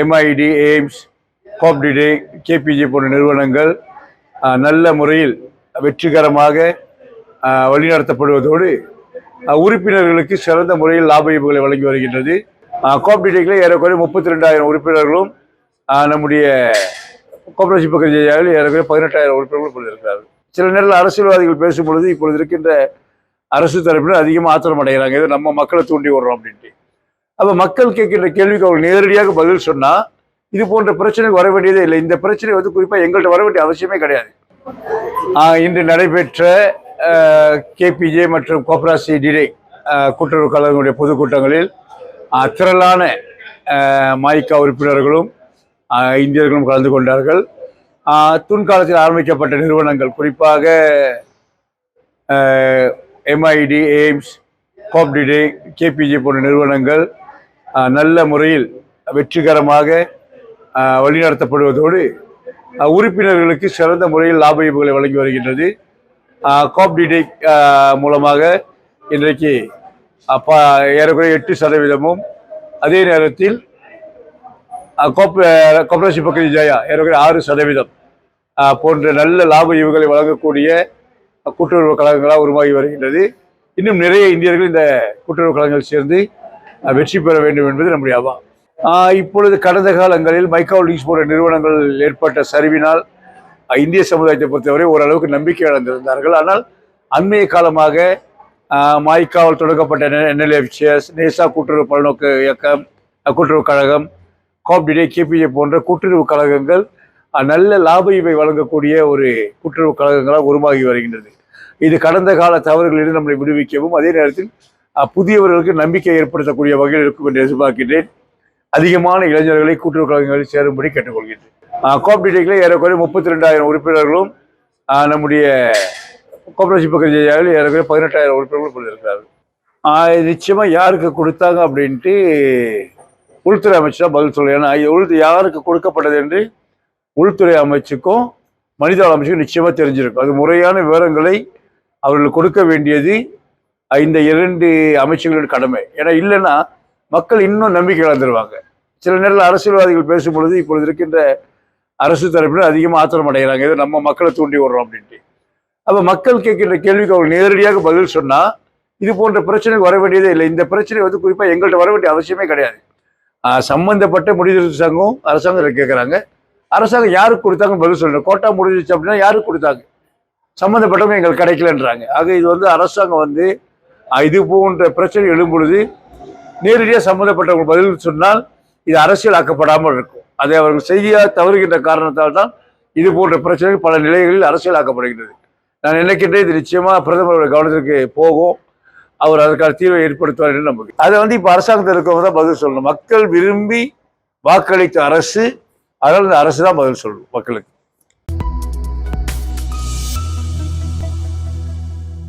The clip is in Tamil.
எம்ஐடி எய்ம்ஸ் கோப்டிடே கேபிஜே போன்ற நிறுவனங்கள் நல்ல முறையில் வெற்றிகரமாக வழிநடத்தப்படுவதோடு உறுப்பினர்களுக்கு சிறந்த முறையில் லாப இயப்புகளை வழங்கி வருகின்றது. கோஆப்டேட்டிவ்ல ஏறக்குறைய முப்பத்தி ரெண்டாயிரம் உறுப்பினர்களும் நம்முடைய கோபரேஷன் பக்கத்தில் ஏறக்குறைய பதினெட்டாயிரம் உறுப்பினர்கள் கொண்டிருக்கிறார்கள் சில நேரத்தில் அரசியல்வாதிகள் பேசும் பொழுது இப்பொழுது இருக்கின்ற அரசு தரப்பினர் அதிகமாக ஆத்திரம் அடைகிறாங்க இதை நம்ம மக்களை தூண்டி விடுறோம் அப்படின்ட்டு. அப்போ மக்கள் கேட்கின்ற கேள்விக்கு அவர்கள் நேரடியாக பதில் சொன்னா இது போன்ற பிரச்சனைக்கு வர வேண்டியதே இல்லை. இந்த பிரச்சனை வந்து குறிப்பாக எங்கள்கிட்ட வர வேண்டிய அவசியமே கிடையாது. இன்று நடைபெற்ற கேபிஜே மற்றும் கோப்ராசி டிடே கூட்டுறவு கழகங்களுடைய பொதுக்கூட்டங்களில் திரளான மாய்க்கா உறுப்பினர்களும் இந்தியர்களும் கலந்து கொண்டார்கள். துன்காலத்தில் ஆரம்பிக்கப்பட்ட நிறுவனங்கள் குறிப்பாக எம்ஐடி எய்ம்ஸ் கோப்டிடே கேபிஜே போன்ற நிறுவனங்கள் நல்ல முறையில் வெற்றிகரமாக வழிநடத்தப்படுவதோடு உறுப்பினர்களுக்கு சிறந்த முறையில் லாப இழப்புகளை வழங்கி வருகின்றது. காப்டிடே மூலமாக இன்றைக்கு அப்பா ஏறக்குறைய எட்டு சதவீதமும் அதே நேரத்தில் கோப்பரேஷன் பக்கத்தில் ஜெயா ஏறக்குறைய ஆறு சதவீதம் போன்ற நல்ல லாப ஈவுகளை வழங்கக்கூடிய கூட்டுறவு கழகங்களாக உருவாகி வருகின்றது. இன்னும் நிறைய இந்தியர்கள் இந்த கூட்டுறவு கழகங்கள் சேர்ந்து வெற்றி பெற வேண்டும் என்பது நம்முடைய அவா ஆஹ், இப்பொழுது கடந்த காலங்களில் மைக்ரோலிங்ஸ் போன்ற நிறுவனங்கள் ஏற்பட்ட சரிவினால் இந்திய சமுதாயத்தை பொறுத்தவரை ஓரளவுக்கு நம்பிக்கை இழந்திருந்தார்கள். ஆனால் அண்மைய காலமாக ஆஹ், மாய்க்காவில் தொடங்கப்பட்ட என்எல்எஃப்சிஎஸ் நேசா கூட்டுறவு பல்நோக்கு இயக்கம் கூட்டுறவு கழகம் காப்டிடே கேபிஏ போன்ற கூட்டுறவு கழகங்கள் நல்ல லாப இவை வழங்கக்கூடிய ஒரு கூட்டுறவு கழகங்களாக உருவாகி வருகின்றது. இது கடந்த கால தவறுகளிலிருந்து நம்மளை விடுவிக்கவும் அதே நேரத்தில் புதியவர்களுக்கு நம்பிக்கை ஏற்படுத்தக்கூடிய வகையில் இருக்கும் என்று எதிர்பார்க்கின்றேன். அதிகமான இளைஞர்களை கூட்டுறவு கழகங்களில் சேரும்படி கேட்டுக்கொள்கின்றேன். கோஆப்டேட்டிவ்ல ஏறக்குறைய முப்பத்தி ரெண்டாயிரம் உறுப்பினர்களும் நம்முடைய கோஆபரேஷன் பக்கத்தில் ஏறக்குறைய பதினெட்டாயிரம் உறுப்பினர்களும் கொண்டிருக்கிறார்கள். நிச்சயமாக நிச்சயமா யாருக்கு கொடுத்தாங்க அப்படின்ட்டு உள்துறை அமைச்சர் தான் பதில் சொல்லணும் ஏன்னா உள் யாருக்கு கொடுக்கப்பட்டது என்று உள்துறை அமைச்சுக்கும் மனிதவள அமைச்சுக்கும் நிச்சயமாக தெரிஞ்சிருக்கும். அது முறையான விவரங்களை அவர்கள் கொடுக்க வேண்டியது இந்த இரண்டு அமைச்சர்களோட கடமை. ஏன்னா இல்லைன்னா மக்கள் இன்னும் நம்பிக்கை இழந்துருவாங்க. சில நேரத்தில் அரசியல்வாதிகள் பேசும் பொழுது இப்பொழுது இருக்கின்ற அரசு தரப்பினர் அதிகமாக ஆத்திரம் அடைகிறாங்க. இது நம்ம மக்களை தூண்டி விடுறோம் அப்படின்ட்டு. அப்போ மக்கள் கேட்கின்ற கேள்விக்கு அவங்க நேரடியாக பதில் சொன்னால் இது போன்ற பிரச்சனைகள் வர வேண்டியதே இல்லை. இந்த பிரச்சனை வந்து குறிப்பாக எங்கள்கிட்ட வர வேண்டிய அவசியமே கிடையாது. சம்பந்தப்பட்ட முடிதிருத்த சங்கம் அரசாங்கம் கேட்குறாங்க. அரசாங்கம் யாருக்கு கொடுத்தாங்க பதில் சொல்லணும் கோட்டா முடிஞ்சிச்சு அப்படின்னா யாருக்கு கொடுத்தாங்க? சம்மந்தப்பட்டவங்க எங்களுக்கு கிடைக்கலன்றாங்க. ஆக இது வந்து அரசாங்கம் வந்து இது போன்ற பிரச்சனை எழும் பொழுது நேரடியாக சம்மந்தப்பட்டவங்க பதில் சொன்னால் இது அரசியலாக்கப்படாமல் இருக்கும். அதை அவர்கள் செய்ய தவறுகின்ற காரணத்தால் தான் இது போன்ற பிரச்சனைகள் பல நிலைகளில் அரசியலாக்கப்படுகின்றது. நான் நினைக்கின்றேன் இது நிச்சயமாக பிரதமரோட கவனத்திற்கு போகும். அவர் அதற்கான தீர்வை ஏற்படுத்துவார் என்று நம்புகிறேன். அதை வந்து இப்போ அரசாங்கத்தில் இருக்கவங்க தான் பதில் சொல்லணும். மக்கள் விரும்பி வாக்களித்த அரசு அதனால் இந்த அரசு தான் பதில் சொல்லணும் மக்களுக்கு.